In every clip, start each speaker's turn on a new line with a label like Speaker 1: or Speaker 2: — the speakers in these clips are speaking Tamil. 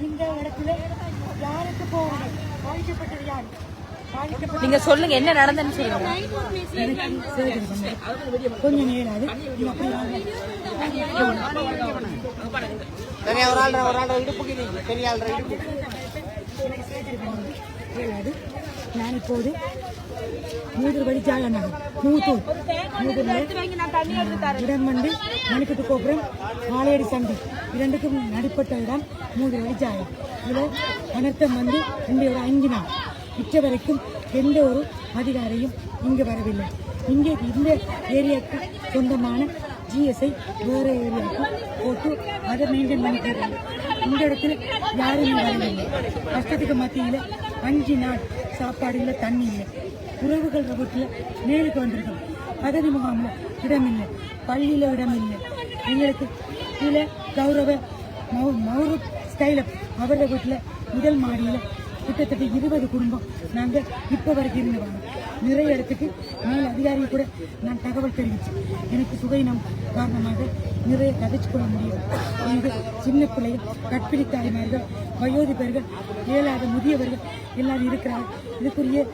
Speaker 1: இந்த இடத்துல யாருக்கு போகணும்? பாதிக்கப்பட்டது யார்?
Speaker 2: நீங்க சொல்லுங்க என்ன நடந்ததுன்னு சொல்லுங்க.
Speaker 1: கொஞ்சம் வாங்க.
Speaker 3: தனியா ஒரு ஆள் ஒரு ஆள் இடுப்புக்கு ஆள் இடுப்பு
Speaker 1: நான் இப்போது மூதூர் வழி ஜாயா நகர் மூத்தூர் மூதூர்ல இடம் வந்து மணிக்கட்டு கோபுரம் ஆலையடி சந்தி. இரண்டுக்கும் நடுப்பட்ட இடம் மூதூர் வழி ஜாயா. இதில் அனர்த்தம் வந்து இங்கே ஒரு ஐந்து நாள் மிச்ச வரைக்கும் எந்த ஒரு அதிகாரியும் இங்கு வரவில்லை. இங்கே இந்த ஏரியாவுக்கு சொந்தமான ஜிஎஸ்ஐ வேறு ஏரியாவுக்கு போட்டு அதை மெயின்டைன் பண்ணிக்கிறாங்க இந்த இடத்துல யாருமே வரவில்லை. கஷ்டத்துக்கு மத்தியில் அஞ்சு நாள் சாப்பாடு இல்லை தண்ணி இல்லை உறவுகள் வீட்டில் மேலுக்கு வந்திருக்கோம் பதவி முகாமில் இடமில்லை. பள்ளியில் இடமில்லை. எங்களுக்கு கீழே கௌரவ மௌ மௌர ஸ்டைலப் அவரது வீட்டில் முதல் மாடியில் கிட்டத்தட்ட இருபது குடும்பம் நாங்கள் இப்போ வரைக்கும் இருந்தவங்க நிறைய இடத்துக்கு மேல் அதிகாரி கூட நான் தகவல் தெரிவித்தேன் எனக்கு சுகையினம் காரணமாக நிறைய கதைச்சு கொள்ள முடியும். இங்கு சின்ன பிள்ளைகள் கற்பிணி தாய்மார்கள் வயோதிபர்கள் இயலாத முதியவர்கள் எல்லாரும் இருக்கிறார்கள். இதுக்குரிய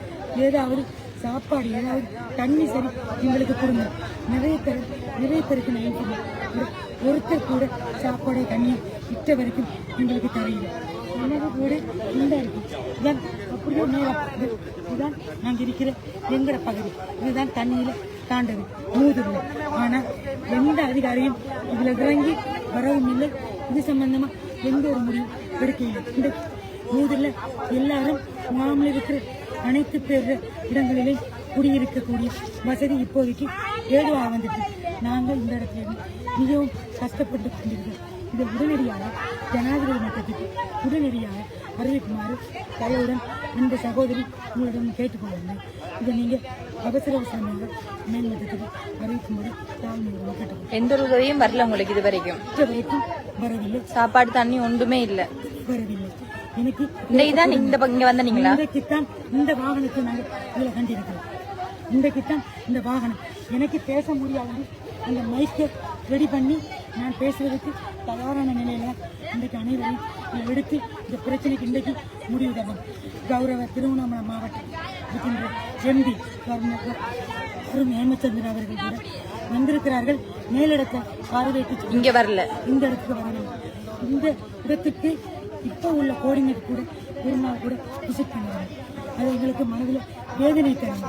Speaker 1: ஏதாவது சாப்பாடு ஏதாவது தண்ணி சரி எங்களுக்கு கொடுங்க. நிறைய பேர் நிறைய பேருக்கு நான் ஒருத்தர் கூட சாப்பாடு தண்ணி இட்ட வரைக்கும் எங்களுக்கு தரையில்லை எனது வீடு இந்த இருக்கு. அப்படியே நேரம் இதுதான் நாங்கள் இருக்கிற எங்கட பகுதி. இதுதான் தண்ணியில் தாண்டது. மூதுல ஆனால் எந்த அதிகாரியும் இதில் இறங்கி வரவும் இல்லை. இது சம்பந்தமாக எந்த ஒரு முடிவும் எடுக்க இல்லை இந்த மூதுல எல்லாரும் முகாமில் இருக்கிற அனைத்து பேர் இடங்களிலும் குடியிருக்கக்கூடிய வசதி இப்போதைக்கு ஏதுவாக வந்துட்டு நாங்கள் இந்த இடத்துல மிகவும் கஷ்டப்பட்டு கொண்டிருக்கிறோம். இதை உடனடியாக ஜனாதிபதி மட்டத்துக்கு உடனடியாக அறிவிக்குமாறு தயவுடன் இந்த சகோதரி உங்களிடம் கேட்டுக்கொள்ளுங்கள் இதை நீங்கள் அவசர அவசரமாக மேல்மட்டத்துக்கு அறிவிக்குமாறு கேட்டுக்கொள்ளுங்கள்
Speaker 2: எந்த ஒரு உதவியும் வரல உங்களுக்கு இது வரைக்கும்
Speaker 1: இன்று வரைக்கும் வரவில்லை.
Speaker 2: சாப்பாடு தண்ணி ஒன்றுமே இல்ல.
Speaker 1: வரவில்லை. எனக்கு
Speaker 2: இன்னைக்கு தான் இந்த இங்க வந்தீங்களா
Speaker 1: இன்றைக்குத்தான் இந்த வாகனத்தை நாங்கள் இதில் கண்டிருக்கிறோம் இன்றைக்குத்தான் இந்த வாகனம். எனக்கு பேச முடியாது அந்த மைக்கை ரெடி பண்ணி நான் பேசுவதற்கு தயாரான நிலையில இன்றைக்கு அனைவரையும் இதை எடுத்து இந்த பிரச்சனைக்கு இன்றைக்கு முடிவு தரணும். கௌரவ திருவண்ணாமலை மாவட்டம் இருக்கின்ற எம்பி அருண் ஹேமச்சந்திரன் அவர்கள் கூட வந்திருக்கிறார்கள். மேலிடத்தை பார்வையிட்டு
Speaker 2: இங்க வரல.
Speaker 1: இந்த இடத்துக்கு வரவில்லை இந்த இடத்துக்கு இப்போ உள்ள கோஆர்டினேட் கூட ஒரு நாள் கூட விசிட் பண்ணுவாங்க அது எங்களுக்கு மனதில் வேதனை தரும்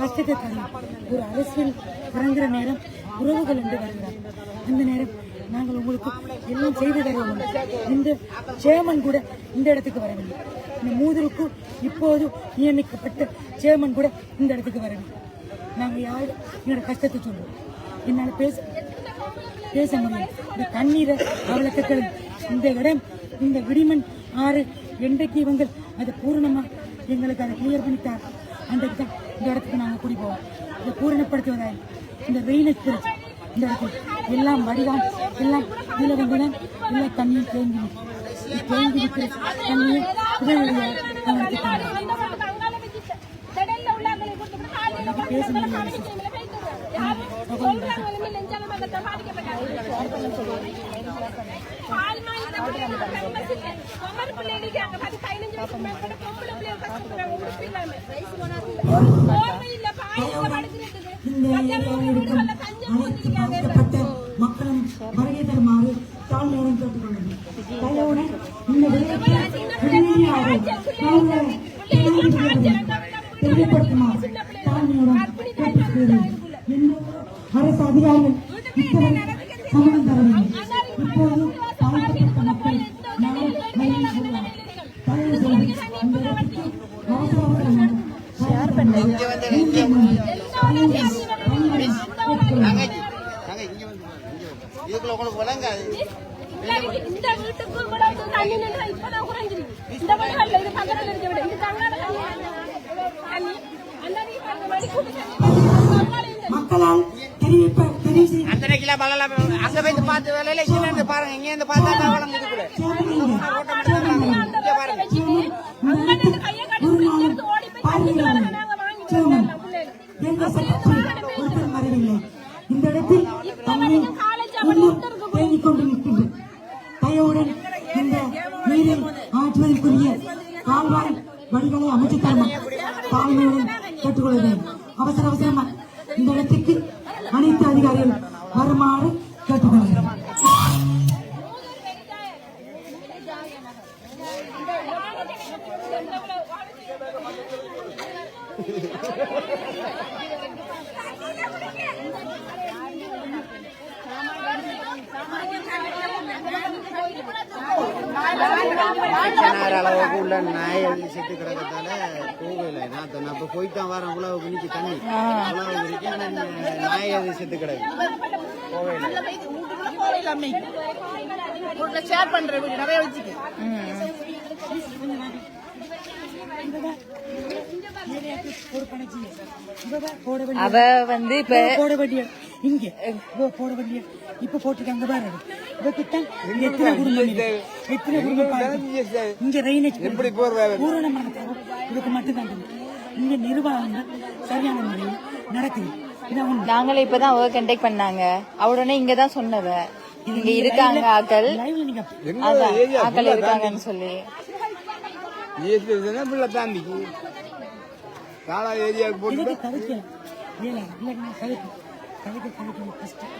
Speaker 1: கஷ்டத்தை தரும் ஒரு அரசியல் இறங்குற நேரம் உறவுகள் என்று வருகிறார். அந்த நேரம் நாங்கள் உங்களுக்கு எல்லாம் செய்து தருவோம் இந்த சேர்மன் கூட இந்த இடத்துக்கு வரவில்லை. இந்த மூதருக்கு இப்போது நியமிக்கப்பட்ட சேர்மன் கூட இந்த இடத்துக்கு வரவில்லை. நாங்கள் யார்? என்னோட கஷ்டத்தை சொல்லுவோம். என்னால் பேச பேச முடியும் இந்த கண்ணீரை அவளுக்கு இந்த இடம் இந்த விடிமண் ஆறு என்றைக்கு இவங்க அதை பூரணமாக எங்களுக்கு அதை கிளியர் பண்ணித்தார்? அன்றைக்கு தான் இந்த இடத்துக்கு நாங்கள் குடி போவோம். இதை பூரணப்படுத்துவதாய் இந்த ரெயினேஜ் பிரிட்ஜ் இந்த இடத்துல எல்லாம் வடிவான் எல்லாம் இதில் வந்து தான் எல்லாம் தண்ணியும் தேங்கி நிற்கும். தேங்கி நிற்கிற தண்ணியை அவசர அவசரமாக
Speaker 3: இங்க வந்து இங்க தங்கச்சி தங்க இதுக்குள்ள உங்களுக்கு
Speaker 4: இந்த வீட்டுக்கு இவ்வளவு தண்ணி நின்று இப்பதான் குறைஞ்சிருக்கு. இந்த இது பக்கத்துல இருக்க விட. இது தங்காத
Speaker 1: மக்களால் தெரிவிப்ப
Speaker 3: அத்தனை கிலோ பழம் அங்க போய் பார்த்து வேலையில இங்க இருந்து பாருங்க இங்க இருந்து பார்த்தா தான் வளம் இதுக்குள்ள
Speaker 1: தர்மா தாழ்மையுடன் கேட்டுக்கொள்கிறேன். அவசர அவசரமாக இந்த இடத்திற்கு அனைத்து அதிகாரிகள் வருமாறு கேட்டுக்கொள்கிறேன்.
Speaker 3: கிணறு அளவுக்கு உள்ள நாய் எழுதி செத்து கிடக்கத்தால போகல நான் நான் இப்போ போயிட்டு தான் வரேன் உழவுக்கு நிற்கி தண்ணி. உழவு இருக்கு ஆனால் நாய் எழுதி செத்து கிடக்கு.
Speaker 5: ஷேர் பண்ற வீடு நிறைய வச்சுக்கு.
Speaker 1: ஒரு பணச்சி இவ போட வேண்டிய
Speaker 2: அவ வந்து இப்ப
Speaker 1: இங்க. போட வேண்டிய. இப்ப போட்டுருக்காங்க பாரு. இவகிட்ட எத்தனை குடும்பம்? எத்தனை குடும்பம் பாருங்க. இங்க ரெயினேஜ் எப்படி பூரணமான தரம் இதுக்கு மட்டும்தான். இங்க நிர்வாகங்கள் சரியான முறையில் நடக்குது.
Speaker 2: நாங்களே இப்பதான் அவ கண்டெக்ட் பண்ணாங்க. அவடனே இங்க தான் சொன்னவ இங்க இருக்காங்க ஆக்கள். ஆக்கள் இருக்காங்கன்னு சொல்லி.
Speaker 3: பிள்ளை தாண்டிக்கு ஏரியாவுக்கு போட்டு
Speaker 1: கதைக்க கதைக்க கஷ்டம்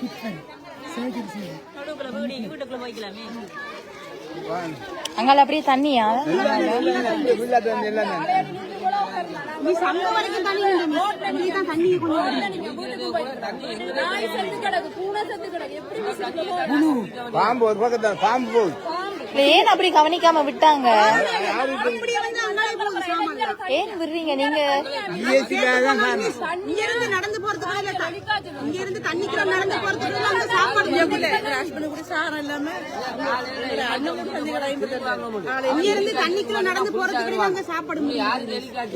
Speaker 1: இப்போ சர்ஜரி செய்ய
Speaker 2: அங்கால அப்படியே தண்ணியா.
Speaker 5: நீ சங்க வரைக்கும் தண்ணி நீ தான் தண்ணி கொண்டு
Speaker 4: நாய் செத்து கிடக்கு பூனை செத்து கிடக்கு எப்படி நீ செத்து போற?
Speaker 3: பாம்பு ஒரு பக்கத்தில் பாம்பு போகுது.
Speaker 2: ஏன் அப்படி கவனிக்காம விட்டாங்க? ஏன் விடுறீங்க நீங்க?
Speaker 5: இங்க இருந்து நடந்து போறதுக்கு இல்ல தண்ணி இங்க இருந்து தண்ணிக்குள்ள நடந்து போறதுக்கு இல்ல அங்க சாப்பாடு சாரம் இல்லாம இங்க இருந்து தண்ணிக்குள்ள நடந்து போறதுக்கு இல்ல அங்க சாப்பாடு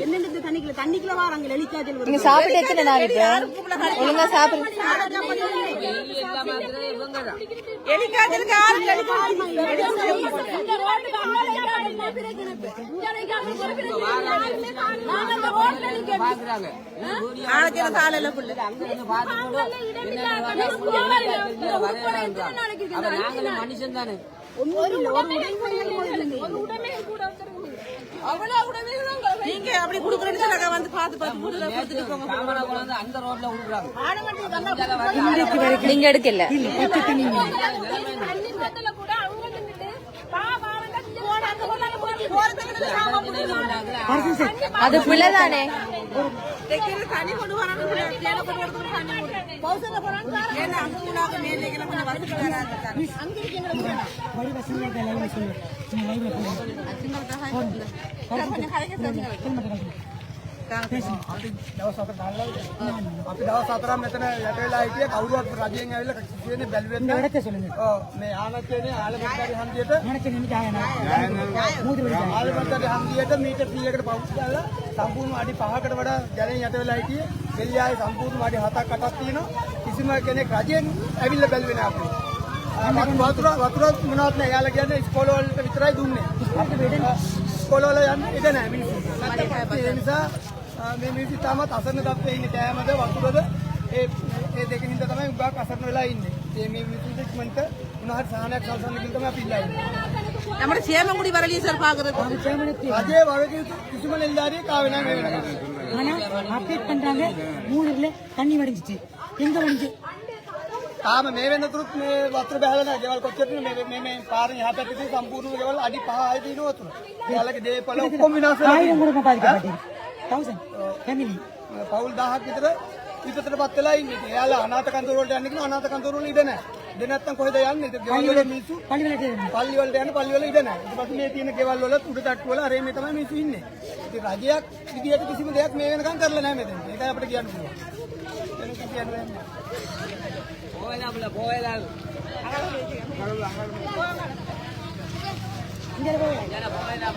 Speaker 5: என்னென்ன தண்ணிக்குள்ள? தண்ணிக்குள்ள வாராங்க எலிக்காய்ச்சல்
Speaker 2: நீங்க சாப்பிட்டு எத்தனை நாள் ஒழுங்கா
Speaker 5: ஆறு
Speaker 4: ரோட்டுக்கு அங்கால நீங்க
Speaker 5: அப்படி குடுக்கறீங்க சொன்னாங்க வந்து பார்த்து பார்த்து கொடுத்துல கொடுத்துட்டு போங்க
Speaker 2: நீங்க எடுக்கல
Speaker 4: கூட
Speaker 2: அது பிள்ளைதானே?
Speaker 5: தண்ணி கொண்டு வராங்க கொஞ்சம்
Speaker 6: අපි දවස් හතරක් මෙතන යට වෙලා හිටිය කවුරුවත් රජයෙන් ඇවිල්ලා කියන්නේ බැලුවෙත් නෑ. මේ ආනච්චේනේ ආලමත්තරි හන්දියට ආලමත්තරි හන්දියට මීටර් 100කට පවුස් දාලා සම්පූර්ණ අඩි 5කට වඩා ජලයෙන් යට වෙලා හිටියේ. දෙල්ලියාවේ සම්පූර්ණ අඩි 7ක් 8ක් තියෙනවා. කිසිම කෙනෙක් රජයෙන් ඇවිල්ලා බැලුවේ නෑ අපිට. වතුර වතුර මොනවත් නෑ. යාලා කියන්නේ ඉස්කෝල වලට විතරයි දුන්නේ. ඉස්කෝලේ යන්න ඉඩ නෑ මිනිස්සු. ඒ නිසා මේ මිනිස්සු තාමත් අසරණ තත්ත්වයේ ඉන්නේ කෑමද වතුරද ඒ ඒ දෙකෙන් හින්දා තමයි උගාක් අසරණ වෙලා ඉන්නේ. ඒ මේ මිනිස්සුන්ට ඉක්මනට උනාට සහනයක් සල්සන්න කියන තමයි අපි ඉල්ලා ඉන්නේ.
Speaker 5: നമ്മുടെ ക്ഷേമംകുടി വരലീ സർ
Speaker 6: ഭാഗത്ത് அதே வழக்கு கிசும நெல்லாரியே காவினா வேணும்
Speaker 1: ஆனா அப்டேட் பண்றாங்க மூணூர்ல தண்ணி வடிஞ்சிச்சு எங்க வடிஞ்சு
Speaker 6: තාම මේ වෙනතුරුත් මේ වතුර බහලා නැහැ. ගෙවල් කොච්චරද මේ මේ මේ පාරෙන් එහා පැත්තේ තියෙන සම්පූර්ණ ගෙවල් අඩි 5 ආයේ දිනවතුන. ඒගොල්ලගේ දේපල ඔක්කොම විනාශ වෙලා.
Speaker 1: ආයෙ මොකද කතා කරන්නේ? 1000
Speaker 6: uh, family uh, පවුල් 1000ක් විතර විපතටපත් වෙලා ඉන්නේ. එයාලා අනාථ කන්දර වලට යන්න කියනවා අනාථ කන්දර වල ඉඩ නැහැ. ඉඩ නැත්තම් කොහෙද යන්නේ? ගෙවල් වල මිනිස්සු
Speaker 1: පල්ලි වලට යනවා.
Speaker 6: පල්ලි වලට යන පල්ලි වල ඉඩ නැහැ. ඊට පස්සේ මේ තියෙන ගෙවල් වල උඩ තට්ටු වල අරේ මේ තමයි මිනිස්සු ඉන්නේ. ඉතින් රජයක් විදියට කිසිම දෙයක් මේ වෙනකන් කරලා නැහැ මෙතන. ඒකයි අපිට කියන්න පුළුවන්. එතන කියන්න බෑ.
Speaker 1: போகலாம் இல்ல போகலாம் இங்கே போகலாம்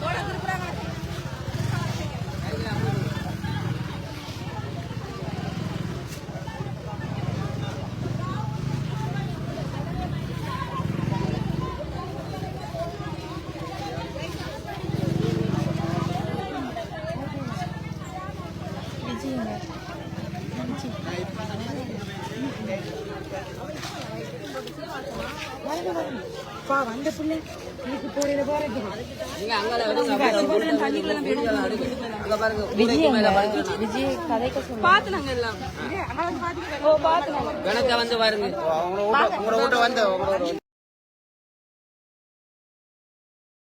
Speaker 1: போகலாம்
Speaker 4: பா வந்த பிள்ளை. இதுக்கு போறையில போறது
Speaker 2: விஜய் கதைக்க சொல்லு
Speaker 5: எல்லாம். பாத்துனாங்க
Speaker 3: அவங்களோட வீட்டை வந்து அவங்களோட